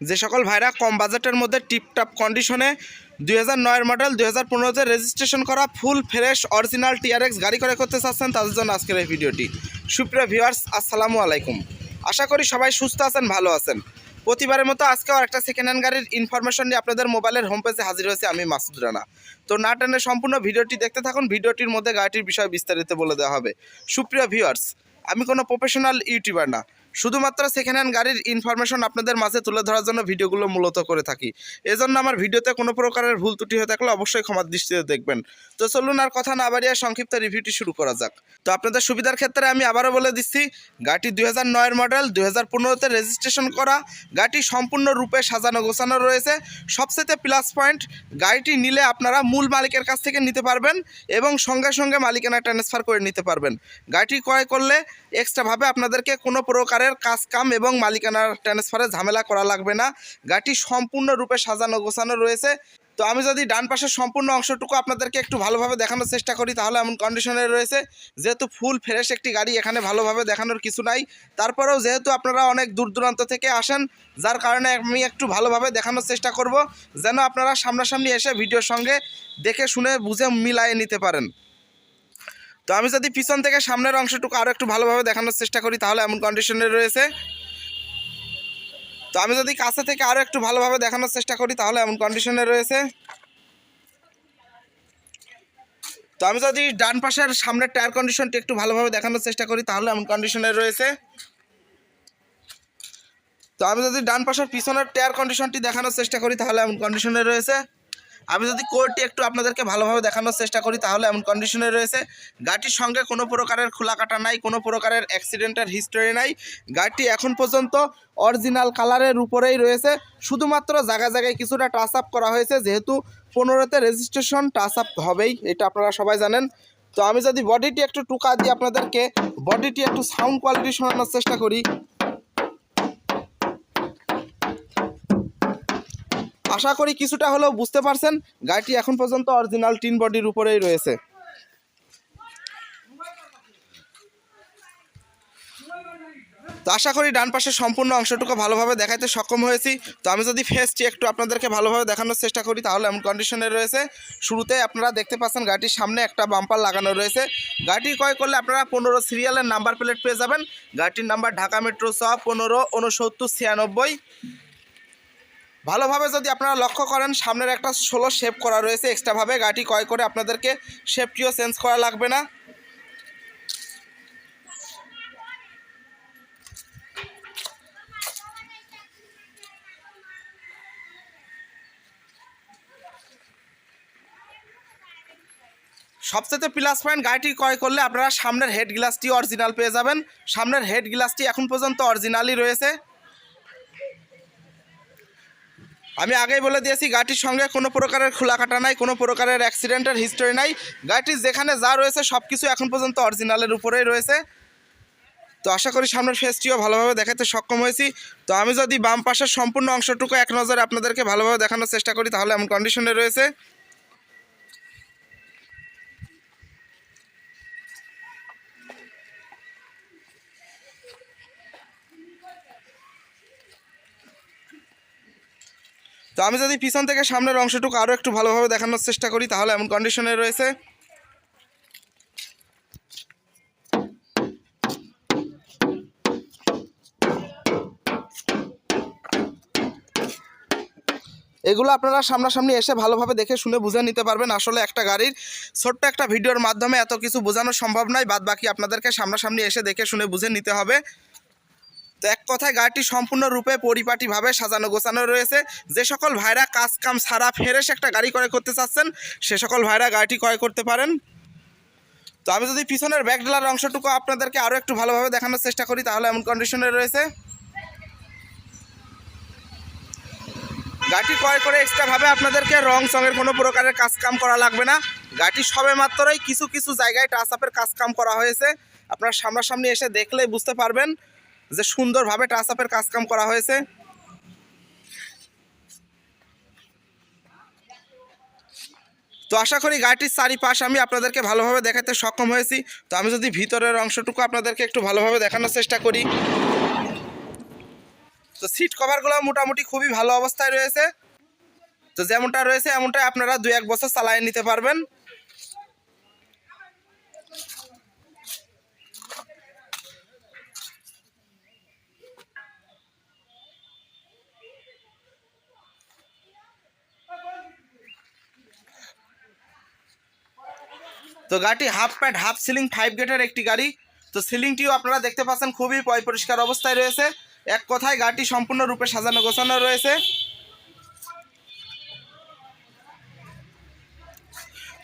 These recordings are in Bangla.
যে সকল ভাইরা কম বাজেটের মধ্যে টিপটাপ কন্ডিশনে দুই হাজার নয়ের মডেল দুই হাজার পনেরোতে রেজিস্ট্রেশন করা ফুল ফ্রেশ অরিজিনাল টিআরএক্স গাড়ি করে করতে চাচ্ছেন, তাদের জন্য আজকের এই ভিডিওটি। সুপ্রিয় ভিউয়ার্স আসসালামু আলাইকুম। আশা করি সবাই সুস্থ আছেন, ভালো আছেন। প্রতিবারের মতো আজকেও একটা সেকেন্ড হ্যান্ড গাড়ির ইনফরমেশন নিয়ে আপনাদের মোবাইলের হোম পেজে হাজির হয়েছে আমি, মাসুদ রানা। তো না টানে সম্পূর্ণ ভিডিওটি দেখতে থাকুন, ভিডিওটির মধ্যে গাড়িটির বিষয়ে বিস্তারিত বলে দেওয়া হবে। সুপ্রিয় ভিউয়ার্স আমি কোনো প্রফেশনাল ইউটিউবার না। শুধুমাত্র সেকেন্ড হ্যান্ড গাড়ির ইনফরমেশন আপনাদের মাঝে তুলে ধরার জন্য ভিডিওগুলো মূলত করে থাকি। এজন্য আমার ভিডিওতে কোনো প্রকারের ভুল ত্রুটি হয়ে থাকলে অবশ্যই ক্ষমার দৃষ্টিতে দেখবেন। তো চলুন আর কথা না বাড়িয়ে সংক্ষিপ্ত রিভিউটি শুরু করা যাক। তো আপনাদের সুবিধার ক্ষেত্রে আমি আবারও বলে দিচ্ছি, গাড়িটি দুই হাজার নয়ের মডেল দুই হাজার পনেরোতে রেজিস্ট্রেশন করা, গাড়িটি সম্পূর্ণ রূপে সাজানো গোছানো রয়েছে। সবচেয়ে প্লাস পয়েন্ট গাড়িটি নিলে আপনারা মূল মালিকের কাছ থেকে নিতে পারবেন এবং সঙ্গে সঙ্গে মালিকানা ট্রান্সফার করে নিতে পারবেন। গাড়িটি ক্রয় করলে এক্সট্রাভাবে আপনাদেরকে কোনো প্রকারের কাজ কাম এবং মালিকানা ট্রান্সফারে ঝামেলা করা লাগবে না। গাড়িটি সম্পূর্ণরূপে সাজানো গোছানো রয়েছে। তো আমি যদি ডান পাশের সম্পূর্ণ অংশটুকু আপনাদেরকে একটু ভালোভাবে দেখানোর চেষ্টা করি, তাহলে এমন কন্ডিশনে রয়েছে। যেহেতু ফুল ফ্রেশ একটি গাড়ি এখানে ভালোভাবে দেখানোর কিছু নাই। তারপরেও যেহেতু আপনারা অনেক দূর দূরান্ত থেকে আসেন, যার কারণে আমি একটু ভালোভাবে দেখানোর চেষ্টা করব, যেন আপনারা সামনাসামনি এসে ভিডিওর সঙ্গে দেখে, শুনে, বুঝে মিলায়ে নিতে পারেন। তো আমি যদি পিছন থেকে সামনের অংশটুকু আরও একটু ভালোভাবে দেখানোর চেষ্টা করি, তাহলে এমন কন্ডিশনে রয়েছে। তো আমি যদি কাছে থেকে আরও একটু ভালোভাবে দেখানোর চেষ্টা করি, তাহলে এমন কন্ডিশনে রয়েছে। তো আমি যদি ডান পাশের সামনের টায়ার কন্ডিশনটি একটু ভালোভাবে দেখানোর চেষ্টা করি, তাহলে এমন কন্ডিশনে রয়েছে। তো আমি যদি ডান পাশের পিছনের টায়ার কন্ডিশনটি দেখানোর চেষ্টা করি, তাহলে এমন কন্ডিশনে রয়েছে। আমি যদি কোডটি একটু আপনাদেরকে ভালোভাবে দেখানোর চেষ্টা করি, তাহলে এমন কন্ডিশনে রয়েছে, গাড়িটির সঙ্গে কোনো প্রকারের খোলা কাটা নাই, কোনো প্রকারের অ্যাক্সিডেন্টের হিস্টোরি নাই। গাড়িটি এখন পর্যন্ত অরিজিনাল কালারের উপরেই রয়েছে। শুধুমাত্র জায়গায় জায়গায় কিছুটা টাচ আপ করা হয়েছে, যেহেতু পনেরোতে রেজিস্ট্রেশন টাচ আপ হবেই, এটা আপনারা সবাই জানেন। তো আমি যদি বডিটি একটু টুকা দিয়ে আপনাদেরকে বডিটি একটু সাউন্ড কোয়ালিটি শোনানোর চেষ্টা করি। আশা করি কিছুটা হলেও বুঝতে পারছেন, গাড়িটি এখন পর্যন্ত অরিজিনাল টিন বডির উপরেই রয়েছে। তো আশা করি ডান পাশের সম্পূর্ণ অংশটুকু ভালোভাবে দেখাইতে সক্ষম হয়েছি। তো আমি যদি ফেসটি একটু আপনাদেরকে ভালোভাবে দেখানোর চেষ্টা করি, তাহলে এমন কন্ডিশনে রয়েছে। শুরুতে আপনারা দেখতে পাচ্ছেন গাড়িটির সামনে একটা বাম্পার লাগানো রয়েছে। গাড়িটি ক্রয় করলে আপনারা পনেরো সিরিয়ালের নাম্বার প্লেট পেয়ে যাবেন। গাড়িটির নাম্বার ঢাকা মেট্রো ছ পনেরো উনসত্তর ছিয়ানব্বই। ভালোভাবে যদি আপনারা লক্ষ্য করেন, সামনের একটা ষোলো শেপ করা রয়েছে এক্সট্রাভাবে গাড়ি ক্রয় করে আপনাদেরকে শেপটিও চেঞ্জ করা লাগবে না। সবচেয়ে প্লাস পয়েন্ট গাড়িটি ক্রয় করলে আপনারা সামনের হেড গ্লাসটি অরিজিনাল পেয়ে যাবেন। সামনের হেড গ্লাসটি এখন পর্যন্ত অরিজিনালই রয়েছে। আমি আগেই বলে দিয়েছি, গাড়িটির সঙ্গে কোনো প্রকারের খোলাকাটা নাই, কোনো প্রকারের অ্যাক্সিডেন্টের হিস্টোরি নাই। গাড়িটি যেখানে যা রয়েছে সব কিছু এখন পর্যন্ত অরিজিনালের উপরেই রয়েছে। তো আশা করি সামনের ফেসটিও ভালোভাবে দেখাতে সক্ষম হয়েছি। তো আমি যদি বাম পাশের সম্পূর্ণ অংশটুকু এক নজরে আপনাদেরকে ভালোভাবে দেখানোর চেষ্টা করি, তাহলে এমন কন্ডিশনে রয়েছে। তো আমি যদি পিছন থেকে সামনের অংশটুকু আরও একটু ভালোভাবে দেখানোর চেষ্টা করি, তাহলে এমন কন্ডিশনে রয়েছে। এগুলো আপনারা সামনাসামনি এসে ভালোভাবে দেখে শুনে বুঝে নিতে পারবেন আসলে একটা গাড়ির ছোট্ট একটা ভিডিওর মাধ্যমে এত কিছু বোঝানো সম্ভব নয় বাদ বাকি আপনাদেরকে সামনাসামনি এসে দেখে শুনে বুঝে নিতে হবে। তো এক কথায় গাড়িটি সম্পূর্ণরূপে পরিপাটিভাবে সাজানো গোছানো রয়েছে। যে সকল ভাইরা কাজ কাম ছাড়া ফেরেস একটা গাড়ি ক্রয় করতে চাচ্ছেন, সে সকল ভাইরা গাড়িটি ক্রয় করতে পারেন। তো আমি যদি পিছনের ব্যাক ডেলার অংশটুকু আপনাদেরকে আরও একটু ভালোভাবে দেখানোর চেষ্টা করি, তাহলে এমন কন্ডিশনে রয়েছে। গাড়িটি ক্রয় করে এক্সট্রাভাবে আপনাদেরকে রং সঙের কোনো প্রকারের কাজ কাম করা লাগবে না। গাড়িটি সবে মাত্রই কিছু কিছু জায়গায় টাচ আপের কাজ কাম করা হয়েছে। আপনার সামনাসামনি এসে দেখলেই বুঝতে পারবেন। যে সুন্দরভাবে টাচ আপের কাজ কাম করা হয়েছে। তো আশা করি গাড়িটির চারিপাশ আমি আপনাদেরকে ভালোভাবে দেখাতে সক্ষম হয়েছি। তো আমি যদি ভিতরের অংশটুকু আপনাদেরকে একটু ভালোভাবে দেখানোর চেষ্টা করি। তো সিট কভারগুলো মোটামুটি খুবই ভালো অবস্থায় রয়েছে। তো যেমনটা রয়েছে, এমনটাই আপনারা দু এক বছর চালিয়ে নিতে পারবেন। তো গাড়িটি half pad half ceiling five গেটের একটি গাড়ি। তো সিলিংটিও আপনারা দেখতে পাচ্ছেন, খুবই পয় পরিষ্কার অবস্থায় রয়েছে। এক কথায় গাড়িটি সম্পূর্ণরূপে সাজানো গোছানো রয়েছে।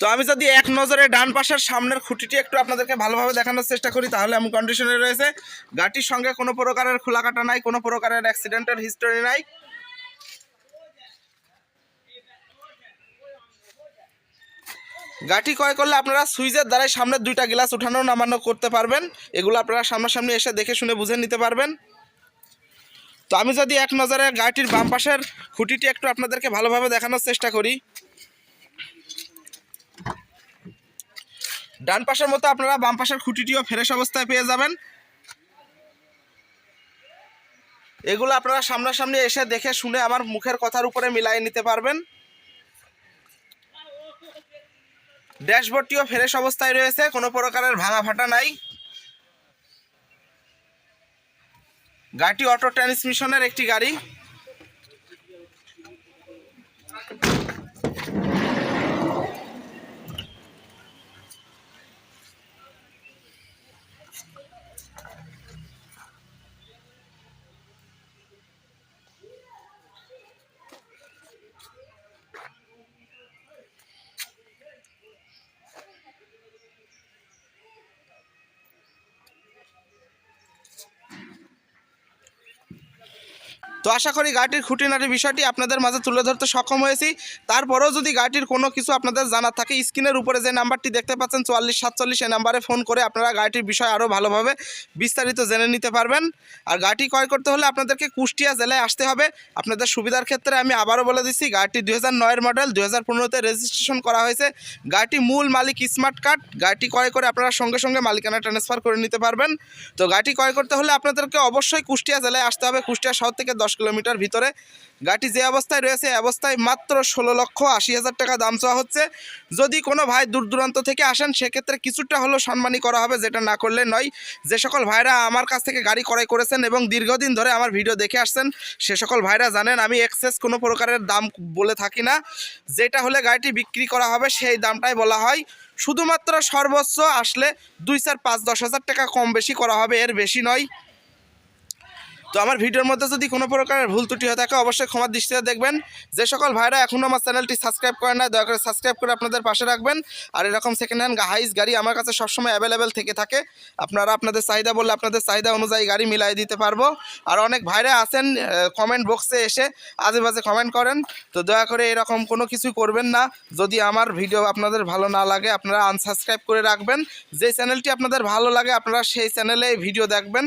তো আমি যদি এক নজরে ডান পাশের সামনের খুঁটিটি একটু আপনাদেরকে ভালোভাবে দেখানোর চেষ্টা করি, তাহলে এমন কন্ডিশনে রয়েছে। গাড়িটির সঙ্গে কোনো প্রকারের খোলা কাটা নাই, কোনো প্রকারের অ্যাক্সিডেন্টের হিস্টোরি নাই। গাড়ি ক্রয় করলে আপনারা সুইচের দ্বারাই সামনের দুইটা গ্লাস উঠানো নামানো করতে পারবেন। এগুলো আপনারা সামনাসামনি এসে দেখে শুনে বুঝে নিতে পারবেন। তো আমি যদি এক নজরে গাড়িটির বাম পাশের খুঁটিটি একটু আপনাদেরকে ভালোভাবে দেখানোর চেষ্টা করি। ডান পাশের মতো আপনারা বাম পাশের খুঁটিটিও ফ্রেশ অবস্থায় পেয়ে যাবেন। এগুলো আপনারা সামনাসামনি এসে দেখে শুনে আমার মুখের কথার উপরে মিলাই নিতে পারবেন। ড্যাশবোর্ডটিও ফ্রেশ অবস্থায় রয়েছে কোনো প্রকারের ভাঙা ফাটা নাই। গাড়িটি অটো ট্রান্সমিশনের একটি গাড়ি। তো আশা করি গাড়িটির খুঁটিনাটি বিষয়টি আপনাদের মাঝে তুলে ধরতে সক্ষম হয়েছি। তারপরেও যদি গাড়িটির কোনো কিছু আপনাদের জানার থাকে, স্ক্রিনের উপরে যে নাম্বারটি দেখতে পাচ্ছেন, চুয়াল্লিশ সাতচল্লিশ এই নাম্বারে ফোন করে আপনারা গাড়িটির বিষয় আরও ভালোভাবে বিস্তারিত জেনে নিতে পারবেন। আর গাড়িটি ক্রয় করতে হলে আপনাদেরকে কুষ্টিয়া জেলায় আসতে হবে। আপনাদের সুবিধার ক্ষেত্রে আমি আবারও বলে দিচ্ছি, গাড়িটি দুই হাজার মডেল, দুই হাজার রেজিস্ট্রেশন করা হয়েছে। গাড়িটি মূল মালিক স্মার্ট কার্ড, গাড়িটি ক্রয় করে আপনারা সঙ্গে সঙ্গে মালিকানা ট্রান্সফার করে নিতে পারবেন। তো গাড়িটি ক্রয় করতে হলে আপনাদেরকে অবশ্যই কুষ্টিয়া জেলায় আসতে হবে। কুষ্টিয়া শহর থেকে দশ কিলোমিটার ভিতরে। গাড়িটি যে অবস্থায় রয়েছে অবস্থায় মাত্র ষোলো লক্ষ আশি হাজার টাকা দাম চাওয়া হচ্ছে। যদি কোনো ভাই দূর দূরান্ত থেকে আসেন, সেক্ষেত্রে কিছুটা হলেও সম্মানী করা হবে, যেটা না করলে নয়। যে সকল ভাইরা আমার কাছ থেকে গাড়ি ক্রয় করেছেন এবং দীর্ঘদিন ধরে আমার ভিডিও দেখে আসছেন, সে সকল ভাইরা জানেন, আমি এক্সেস কোনো প্রকারের দাম বলে থাকি না। যেটা হলে গাড়িটি বিক্রি করা হবে, সেই দামটাই বলা হয়। শুধুমাত্র সর্বোচ্চ আসলে দুই চার পাঁচ দশ হাজার টাকা কম বেশি করা হবে, এর বেশি নয়। তো আমার ভিডিওর মধ্যে যদি কোনো প্রকারের ভুল ত্রুটি হয়ে থাকে অবশ্যই ক্ষমার দৃষ্টিতে দেখবেন। যে সকল ভাইরা এখনও আমার চ্যানেলটি সাবস্ক্রাইব করেন না দয়া করে সাবস্ক্রাইব করে আপনাদের পাশে রাখবেন। আর এরকম সেকেন্ড হ্যান্ড হাইস গাড়ি আমার কাছে সবসময় অ্যাভেলেবেল থেকে থাকে। আপনারা আপনাদের চাহিদা বললে আপনাদের চাহিদা অনুযায়ী গাড়ি মিলাই দিতে পারব। আর অনেক ভাইরা আছেন কমেন্ট বক্সে এসে আজে বাজে কমেন্ট করেন। তো দয়া করে এরকম কোনো কিছু করবেন না। যদি আমার ভিডিও আপনাদের ভালো না লাগে, আপনারা আনসাবস্ক্রাইব করে রাখবেন। যে চ্যানেলটি আপনাদের ভালো লাগে, আপনারা সেই চ্যানেলে ভিডিও দেখবেন।